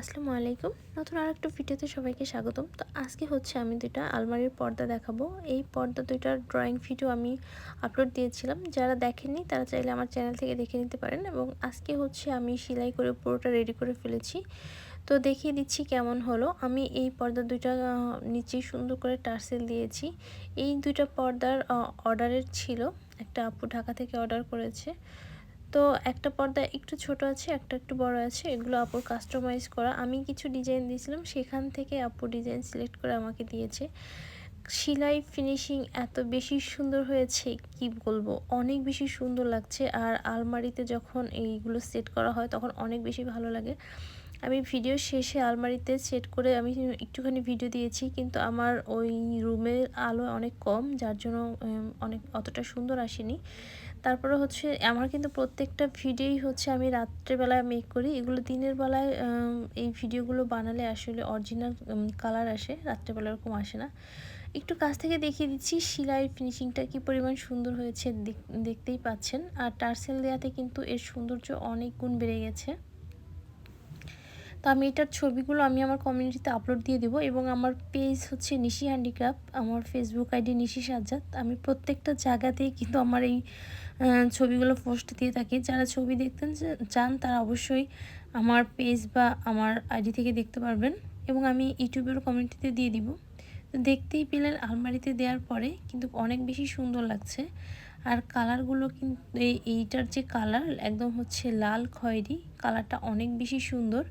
আসসালামু আলাইকুম। নতুন আর একটা ভিডিওতে সবাইকে স্বাগতম। তো আজকে হচ্ছে আমি দুইটা আলমারির পর্দা দেখাবো। এই পর্দা দুইটার ড্রয়িং ভিডিও আমি আপলোড দিয়েছিলাম। যারা দেখেননি, তারা চাইলে আমার চ্যানেল থেকে দেখে নিতে পারেন এবং আজকে হচ্ছে আমি সেলাই করে পুরোটা রেডি করে ফেলেছি। তো দেখিয়ে দিচ্ছি কেমন হলো। আমি এই পর্দা দুইটা নিচেই সুন্দর করে টার্সেল দিয়েছি। এই দুইটা পর্দার অর্ডারের ছিল। একটা আপু ঢাকা থেকে অর্ডার করেছে। তো একটা পর্দা একটু ছোট আছে, একটা একটু বড় আছে, এগুলো আপুর কাস্টমাইজ করা। আমি কিছু ডিজাইন দিয়েছিলাম, সেখান থেকে আপু ডিজাইন সিলেক্ট করে আমাকে দিয়েছে। সেলাই ফিনিশিং এত বেশি সুন্দর হয়েছে, কি বলব? অনেক বেশি সুন্দর লাগছে। আর আলমারিতে যখন এইগুলো সেট করা হয়, তখন অনেক বেশি ভালো লাগে। আমি ভিডিও শেষে আলমারিতে সেট করে আমি একটুখানি ভিডিও দিয়েছি, কিন্তু আমার ওই রুমের আলো অনেক কম, যার জন্য অনেক, অতটা সুন্দর আসেনি। তারপরে হচ্ছে, আমার কিন্তু প্রত্যেকটা ভিডিওই হচ্ছে আমি রাত্রেবেলায় মেক করি। এগুলো দিনের বেলায় এই ভিডিওগুলো বানালে আসলে অরিজিনাল কালার আসে, রাত্রেবেলা ওরকম আসে না। একটু কাছ থেকে দেখিয়ে দিচ্ছি, সেলাই ফিনিশিংটা কি পরিমাণ সুন্দর হয়েছে দেখতেই পাচ্ছেন। আর টার্সেল দেওয়াতে কিন্তু এর সৌন্দর্য অনেক গুণ বেড়ে গেছে। তো আমি এটার ছবিগুলো আমি আমার কমিউনিটিতে আপলোড দিয়ে দেবো এবং আমার পেজ হচ্ছে নিশি হ্যান্ডিক্রাফট আমার ফেসবুক আইডি নিশি সাজ্জাদ। আমি প্রত্যেকটা জায়গাতেই কিন্তু আমার এই ছবিগুলো পোস্ট দিয়ে থাকি। যারা ছবি দেখতে চান তারা অবশ্যই আমার পেজ বা আমার আইডি থেকে দেখতে পারবেন এবং আমি ইউটিউবের কমিউনিটিতে দিয়ে দিব। তো দেখতেই পেলেন আলমারিতে দেওয়ার পরে কিন্তু অনেক বেশি সুন্দর লাগছে। আর কালারগুলো কিন্তু এইটার যে কালার একদম হচ্ছে লাল খয়েরি কালারটা অনেক বেশি সুন্দর।